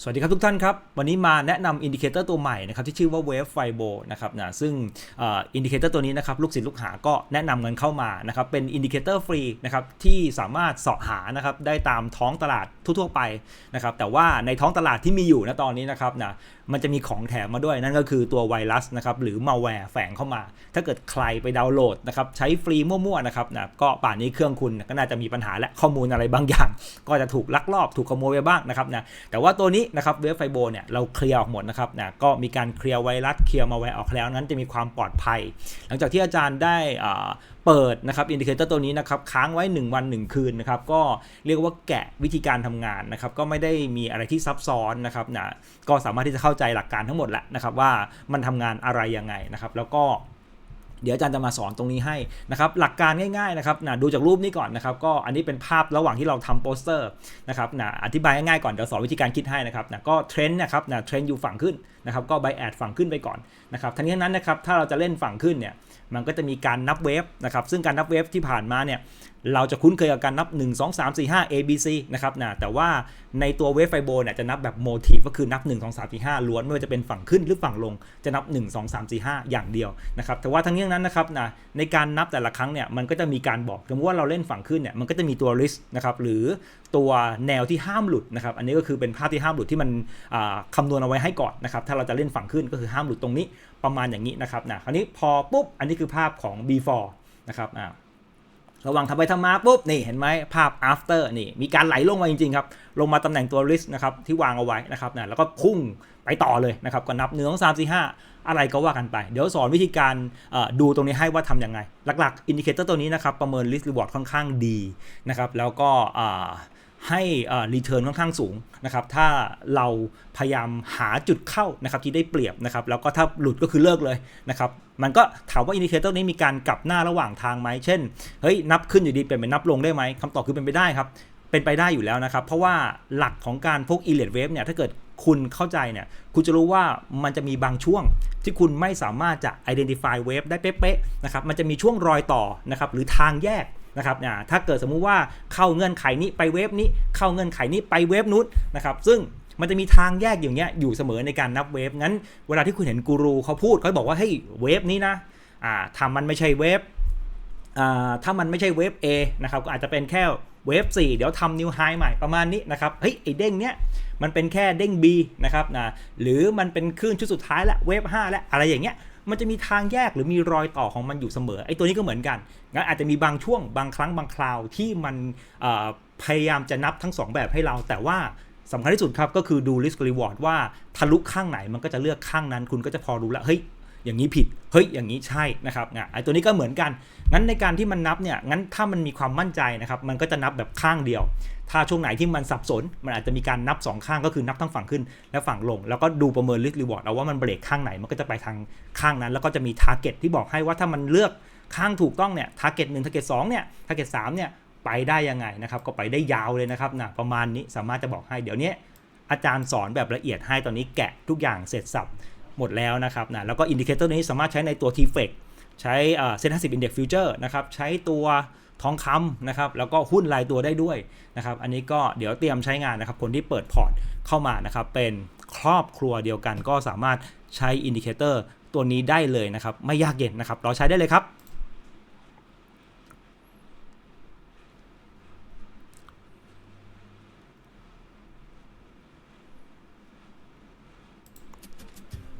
สวัสดีครับทุกท่านครับ วันนี้มาแนะนำอินดิเคเตอร์ตัวใหม่นะครับที่ชื่อว่า Wave Fibo นะครับนะซึ่งอินดิเคเตอร์ตัวนี้นะครับลูกศิษย์ลูกหาก็แนะนำกันเข้ามานะครับเป็นอินดิเคเตอร์ฟรีนะครับที่สามารถเสาะหานะครับได้ตามท้องตลาดทั่วๆไปนะครับแต่ว่าในท้องตลาดที่มีอยู่นะตอนนี้นะครับนะมันจะมีของแถมมาด้วยนั่นก็คือตัวไวรัสนะครับหรือมาแวร์แฝงเข้ามา ถ้าเกิดใครไปดาวน์โหลดนะครับใช้ฟรีมั่วๆนะครับนะก็ป่านนี้เครื่องคุณก็น่าจะมีปัญหาและข้อมูลอะไรบางอย่าง ก็จะถูกลักลอบถูกขโมยไปบ้างนะครับนะแต่ว่าตัวนี้นะครับเว็บไฟโบเนี่ยเราเคลียร์ออกหมดนะครับนะก็มีการเคลียร์ไวรัสเคลียร์มาแวร์ออกแล้วนั้นจะมีความปลอดภัย หลังจากที่อาจารย์ได้เปิดนะครับอินดิเคเตอร์ตัวนี้นะครับค้างไว้ 1 วัน 1 คืนนะครับก็เรียกว่าแกะวิธีการทำงานนะครับก็ไม่ได้มีอะไรที่ซับซ้อนนะครับนะก็สามารถที่จะเข้าใจหลักการทั้งหมดแล้วนะครับว่ามันทำงานอะไรยังไงนะครับแล้วก็ เดี๋ยวอาจารย์จะมาสอนตรงนี้ให้นะครับหลักการง่ายๆนะครับนะดูจากรูปนี้ก่อนนะครับก็อันนี้เป็นภาพระหว่างที่เราทำโปสเตอร์นะครับนะอธิบายง่ายๆก่อนเดี๋ยวสอนวิธีการคิดให้นะครับนะก็เทรนด์นะครับนะเทรนด์อยู่ฝั่งขึ้นนะครับก็ไบแอดฝั่งขึ้นไปก่อนนะครับทั้งนี้ทั้งนั้นนะครับถ้าเราจะเล่นฝั่งขึ้นเนี่ยมันก็จะมีการนับเวฟนะครับซึ่งการนับเวฟที่ผ่านมาเนี่ยเราจะคุ้นเคยกับการนับ 1 2 3 4 5 A B C นะครับนะแต่ว่าในตัวเวฟไฟโบเนี่ยจะนับแบบโมทีฟก็คือนับ 1 2 3 4 5ล้วนไม่ว่าจะเป็นฝั่งขึ้นหรือฝั่งลงจะนับ 1 2 3 4 5 อย่างเดียวนะครับแต่ว่าทั้งนี้ทั้งนั้นนะครับนะในการนับแต่ละครั้งเนี่ยมันก็จะมีการบอกสมมติว่าเราเล่นฝั่งขึ้นเนี่ยมันก็จะมีตัว list นะครับหรือตัวแนวที่ห้ามหลุดนะครับอันนี้ก็คือเป็นภาพที่ห้ามหลุดที่มันคำนวณเอาไว้ให้ก่อนนะครับถ้าเราจะเล่นฝั่งขึ้นก็คือห้ามหลุดตรงนี้ประมาณอย่างนี้นะครับนะคราวนี้พอปุ๊บอันนี้คือภาพของ before นะครับอ่า ระหว่างทำไปทำมาปุ๊บนี่เห็นไหมภาพ after นี่มีการไหลลงมาจริงๆครับลงมาตำแหน่งตัว list นะครับที่วางเอาไว้นะครับนะแล้วก็พุ่งไปต่อเลยนะครับก็นับหนึ่งสองสามสี่ห้าอะไรก็ว่ากันไป เดี๋ยวสอนวิธีการดูตรงนี้ให้ว่าทำยังไง หลักๆอินดิเคเตอร์ตัวนี้นะครับประเมิน list reward ค่อนข้างดีนะครับแล้วก็ ให้รีเทิร์นค่อนข้างสูงนะครับถ้าเราพยายามหาจุดเข้านะครับที่ได้เปรียบนะครับแล้วก็ถ้าหลุดก็คือเลิกเลยนะครับมันก็ถามว่าอินดิเคเตอร์นี้มีการกลับหน้าระหว่างทางไหมเช่นเฮ้ยนับขึ้นอยู่ดีเปลี่ยนเป็นนับลงได้ไหมคำตอบคือเป็นไปได้ครับเป็นไปได้อยู่แล้วนะครับ เพราะว่าหลักของการพก e l i t wave เนี่ยถ้าเกิดคุณเข้าใจเนี่ยคุณจะรู้ว่ามันจะมีบางช่วงที่คุณไม่สามารถจะ identify wave ได้เป๊ะๆนะครับมันจะมีช่วงรอยต่อนะครับหรือทางแยก นะครับถ้าเกิดสมมุติว่าเข้าเงื่อนไขนี้ไปเวฟนี้ เข้าเงื่อนไขนี้ไปเวฟนู้นนะครับซึ่งมันจะมีทางแยกอย่างเงี้ยอยู่เสมอในการนับเวฟงั้นเวลาที่คุณเห็นกูรูเขาพูดเขาบอกว่าเฮ้ยเวฟนี้นะอ่ามันไม่ใช่เวฟอ่าถ้ามันไม่ใช่เวฟ A นะครับก็อาจจะเป็นแค่เวฟ4เดี๋ยวทำนิวไฮใหม่ประมาณนี้นะครับเฮ้ยไอเด้งเนี้ยมันเป็นแค่เด้ง B นะครับนะหรือมันเป็นคลื่นชุดสุดท้ายละเวฟ5และอะไรอย่างเงี้ย มันจะมีทางแยกหรือมีรอยต่อของมันอยู่เสมอไอ้ตัวนี้ก็เหมือนกันงั้นอาจจะมีบางช่วงบางครั้งบางคราวที่มันพยายามจะนับทั้ง 2 แบบให้เรา แต่ว่าสำคัญที่สุดครับก็คือดู risk reward ว่าทะลุข้างไหนมันก็จะเลือกข้างนั้น คุณก็จะพอรู้แล้วเฮ้ย อย่างนี้ผิด เฮ้ย อย่างนี้ใช่นะครับไอ้ตัวนี้ก็เหมือนกัน งั้นในการที่มันนับเนี่ย งั้นถ้ามันมีความมั่นใจนะครับ มันก็จะนับแบบข้างเดียว ถ้าช่วงไหนที่มันสับสน มันอาจจะมีการนับ 2 ข้างก็คือนับทั้งฝั่งขึ้นและฝั่งลง แล้วก็ดูประเมิน risk reward เอาว่ามันเบรกข้างไหน มันก็จะไปทางข้างนั้น แล้วก็จะมี target ที่บอกให้ว่าถ้ามันเลือกข้างถูกต้องเนี่ย target 1 target 2เนี่ย target 3เนี่ย ไปได้ยังไงนะครับ ก็ไปได้ยาวเลยนะครับนะประมาณนี้สามารถจะบอกให้ เดี๋ยวนี้อาจารย์สอนแบบละเอียดให้ตอนนี้แกะทุกอย่างเสร็จสับ หมดแล้วนะครับนะแล้วก็อินดิเคเตอร์นี้สามารถใช้ในตัว t f e c ใช้เซ็นห้าสิบอินเด็กซ์ฟิวเจอร์นะครับใช้ตัวทองคำนะครับแล้วก็หุ้นรายตัวได้ด้วยนะครับอันนี้ก็เดี๋ยวเตรียมใช้งานนะครับคนที่เปิดพอร์ตเข้ามานะครับเป็นครอบครัวเดียวกันก็สามารถใช้อินดิเคเตอร์ตัวนี้ได้เลยนะครับไม่ยากเย็นนะครับเราใช้ได้เลยครับ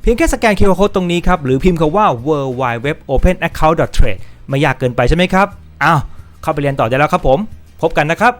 เพียงแค่สแกน QR Code ตรงนี้ครับ หรือพิมพ์คำว่า worldwideopenaccount.trade ไม่ยากเกินไปใช่ไหมครับ อ้าว เข้าไปเรียนต่อได้แล้วครับผม พบกันนะครับ